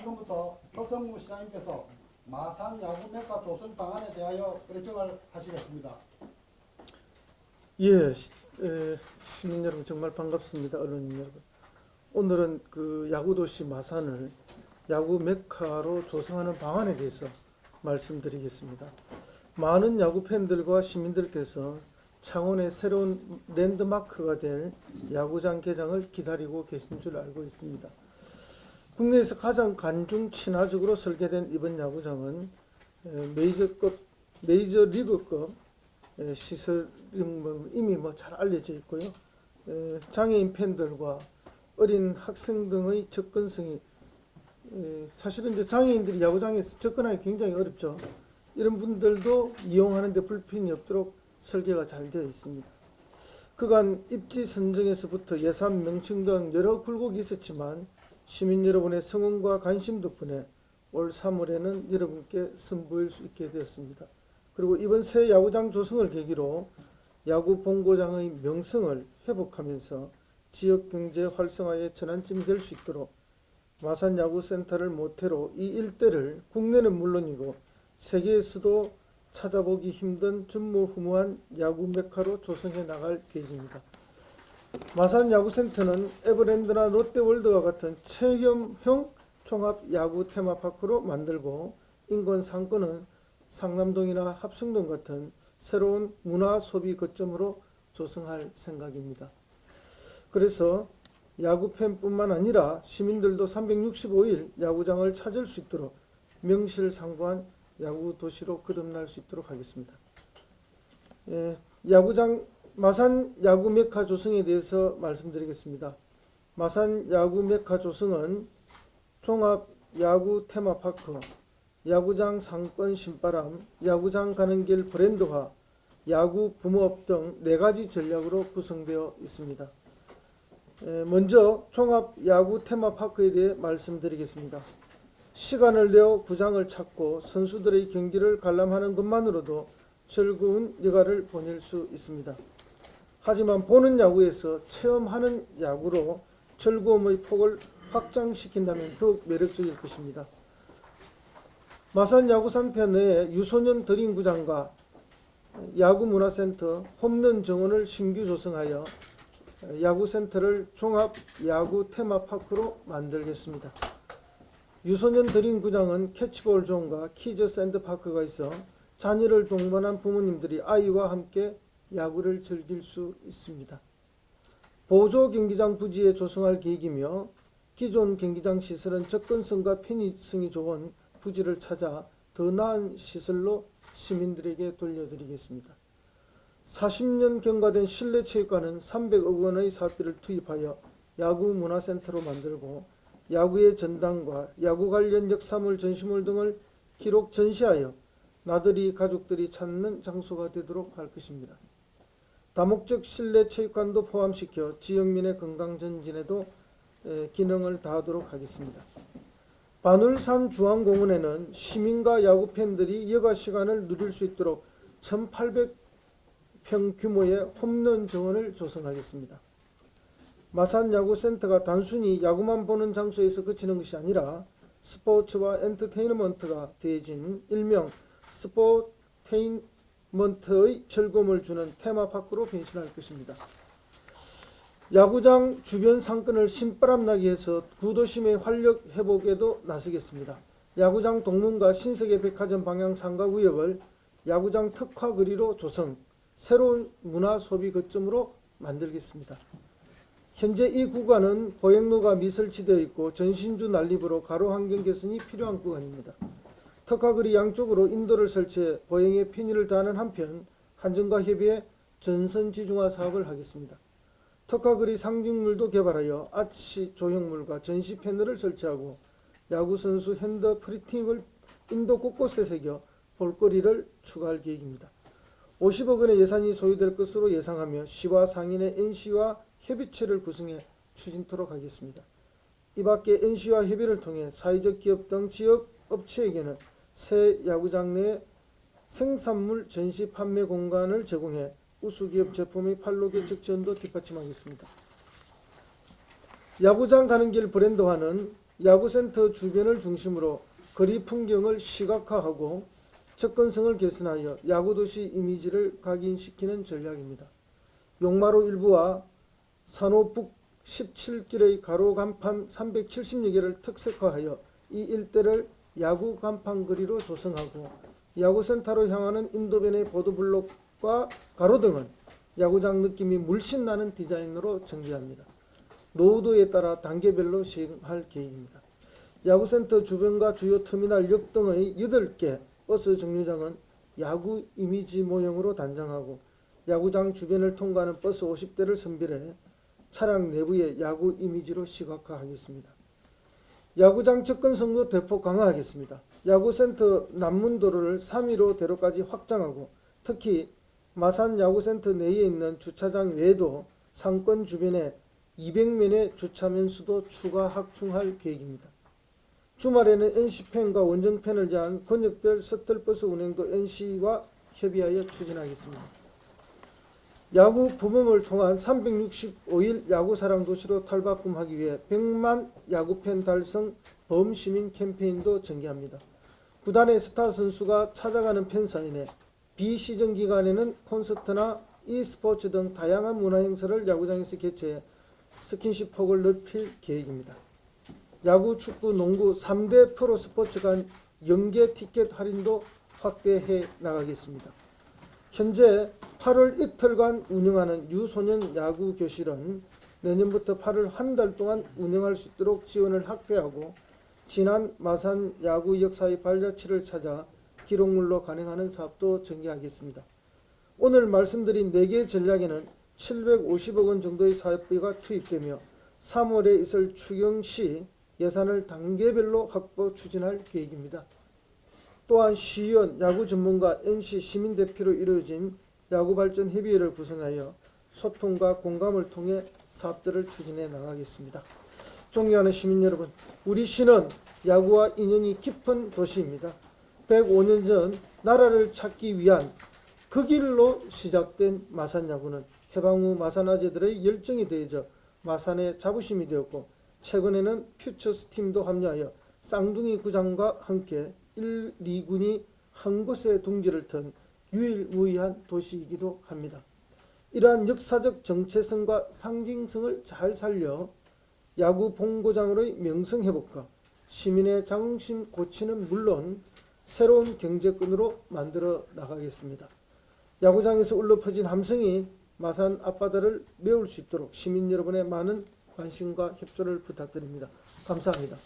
지금부터 허성무 시장님께서 마산 야구 메카 조성 방안에 대하여 의정을 하시겠습니다. 예, 시, 에, 시민 여러분 정말 반갑습니다. 언론인 여러분. 오늘은 그 야구 도시 마산을 야구 메카로 조성하는 방안에 대해서 말씀드리겠습니다. 많은 야구 팬들과 시민들께서 창원의 새로운 랜드마크가 될 야구장 개장을 기다리고 계신 줄 알고 있습니다. 국내에서 가장 간중 친화적으로 설계된 이번 야구장은 에, 메이저급 메이저 리그급 뭐 이미 뭐 잘 알려져 있고요. 에, 장애인 팬들과 어린 학생 등의 접근성이 에, 사실은 이제 장애인들이 야구장에 접근하기 굉장히 어렵죠. 이런 분들도 이용하는데 불편이 없도록 설계가 잘 되어 있습니다. 그간 입지 선정에서부터 예산 명칭 등 여러 굴곡이 있었지만 시민 여러분의 성원과 관심 덕분에 올 3월에는 여러분께 선보일 수 있게 되었습니다. 그리고 이번 새 야구장 조성을 계기로 야구 본고장의 명성을 회복하면서 지역 경제 활성화의 전환점이 될 수 있도록 마산 야구센터를 모태로 이 일대를 국내는 물론이고 세계에서도 찾아보기 힘든 전무후무한 야구 메카로 조성해 나갈 계획입니다. 마산 야구센터는 에버랜드나 롯데월드와 같은 체험형 종합 야구 테마파크로 만들고 인근 상권은 상남동이나 합성동 같은 새로운 문화 소비 거점으로 조성할 생각입니다. 그래서 야구 팬뿐만 아니라 시민들도 365일 야구장을 찾을 수 있도록 명실상부한 야구 도시로 거듭날 수 있도록 하겠습니다. 예, 야구장 마산 야구 메카 조성에 대해서 말씀드리겠습니다. 마산 야구 메카 조성은 종합 야구 테마파크, 야구장 상권 신바람, 야구장 가는 길 브랜드화, 야구 붐업 등 네 가지 전략으로 구성되어 있습니다. 에, 먼저 종합 야구 테마파크에 대해 말씀드리겠습니다. 시간을 내어 구장을 찾고 선수들의 경기를 관람하는 것만으로도 즐거운 여가를 보낼 수 있습니다. 하지만 보는 야구에서 체험하는 야구로 즐거움의 폭을 확장시킨다면 더욱 매력적일 것입니다. 마산 야구센터 내에 유소년 드림구장과 야구문화센터, 홈런 정원을 신규 조성하여 야구센터를 종합 야구 테마파크로 만들겠습니다. 유소년 드림구장은 캐치볼 존과 키즈 샌드파크가 있어 자녀를 동반한 부모님들이 아이와 함께 야구를 즐길 수 있습니다. 보조 경기장 부지에 조성할 계획이며 기존 경기장 시설은 접근성과 편의성이 좋은 부지를 찾아 더 나은 시설로 시민들에게 돌려드리겠습니다. 40년 경과된 실내 체육관은 300억 원의 사업비를 투입하여 야구 문화센터로 만들고 야구의 전당과 야구 관련 역사물 전시물 등을 기록 전시하여 나들이 가족들이 찾는 장소가 되도록 할 것입니다. 다목적 실내 체육관도 포함시켜 지역민의 건강 전진에도 에, 기능을 다하도록 하겠습니다. 바늘산 중앙공원에는 시민과 야구 팬들이 여가 시간을 누릴 수 있도록 1,800평 규모의 홈런 정원을 조성하겠습니다. 마산 야구센터가 단순히 야구만 보는 장소에서 그치는 것이 아니라 스포츠와 엔터테인먼트가 대진 일명 스포테인 먼트의 즐거움을 주는 테마파크로 변신할 것입니다. 야구장 주변 상권을 신바람나게 해서 구도심의 활력 회복에도 나서겠습니다. 야구장 동문과 신세계 백화점 방향 상가 구역을 야구장 특화 거리로 조성, 새로운 문화 소비 거점으로 만들겠습니다. 현재 이 구간은 보행로가 미설치되어 있고 전신주 난립으로 가로 환경 개선이 필요한 구간입니다. 특화거리 양쪽으로 인도를 설치해 보행에 편의를 다하는 한편 한전과 협의해 전선 지중화 사업을 하겠습니다. 특화거리 상징물도 개발하여 아치 조형물과 전시 패널을 설치하고 야구 선수 핸드 프리팅을 인도 곳곳에 새겨 볼거리를 추가할 계획입니다. 50억 원의 예산이 소요될 것으로 예상하며 시와 상인의 NC와 협의체를 구성해 추진토록 하겠습니다. 이 밖에 NC와 협의를 통해 사회적 기업 등 지역 업체에게는 새 야구장 내 생산물 전시 판매 공간을 제공해 우수기업 제품의 개척 지원도 뒷받침하겠습니다. 야구장 가는 길 브랜드화는 야구센터 주변을 중심으로 거리 풍경을 시각화하고 접근성을 개선하여 야구도시 이미지를 각인시키는 전략입니다. 용마로 일부와 산호북 17길의 가로 간판 370여 개를 특색화하여 이 일대를 야구 간판 거리로 조성하고 야구센터로 향하는 인도변의 보도블록과 가로등은 야구장 느낌이 물씬 나는 디자인으로 전개합니다. 노후도에 따라 단계별로 시행할 계획입니다. 야구센터 주변과 주요 터미널 역 등의 8개 버스 정류장은 야구 이미지 모형으로 단장하고 야구장 주변을 통과하는 버스 50대를 선별해 차량 내부의 야구 이미지로 시각화하겠습니다. 야구장 접근 성도 대폭 강화하겠습니다. 야구센터 남문도로를 3위로 대로까지 확장하고 특히 마산 야구센터 내에 있는 주차장 외에도 상권 주변에 200면의 주차면 수도 추가 확충할 계획입니다. 주말에는 NC팬과 원정팬을 위한 권역별 서틀버스 운행도 NC와 협의하여 추진하겠습니다. 야구 부흥을 통한 365일 야구 사랑 도시로 탈바꿈하기 위해 100만 야구팬 달성 범시민 캠페인도 전개합니다. 구단의 스타 선수가 찾아가는 팬사인회, 비시즌 기간에는 콘서트나 e스포츠 등 다양한 문화 행사를 야구장에서 개최해 스킨십 폭을 넓힐 계획입니다. 야구, 축구, 농구 3대 프로 스포츠 간 연계 티켓 할인도 확대해 나가겠습니다. 현재 8월 이틀간 운영하는 유소년 야구 교실은 내년부터 8월 한 달 동안 운영할 수 있도록 지원을 확대하고 지난 마산 야구 역사의 발자취를 찾아 기록물로 간행하는 사업도 전개하겠습니다. 오늘 말씀드린 4개 전략에는 750억 원 정도의 사업비가 투입되며 3월에 있을 추경 시 예산을 단계별로 확보 추진할 계획입니다. 또한 시의원, 야구 전문가, NC 시민 대표로 이루어진 야구 발전 협의회를 구성하여 소통과 공감을 통해 사업들을 추진해 나가겠습니다. 존경하는 시민 여러분, 우리 시는 야구와 인연이 깊은 도시입니다. 105년 전 나라를 찾기 위한 그 길로 시작된 마산 야구는 해방 후 마산 아재들의 열정이 더해져 마산의 자부심이 되었고 최근에는 퓨처스 팀도 합류하여 쌍둥이 구장과 함께 1, 2군이 한 곳에 둥지를 턴 유일무이한 도시이기도 합니다. 이러한 역사적 정체성과 상징성을 잘 살려 야구 본고장으로의 명성 회복과 시민의 자긍심 고치는 물론 새로운 경제권으로 만들어 나가겠습니다. 야구장에서 울려 퍼진 함성이 마산 앞바다를 메울 수 있도록 시민 여러분의 많은 관심과 협조를 부탁드립니다. 감사합니다.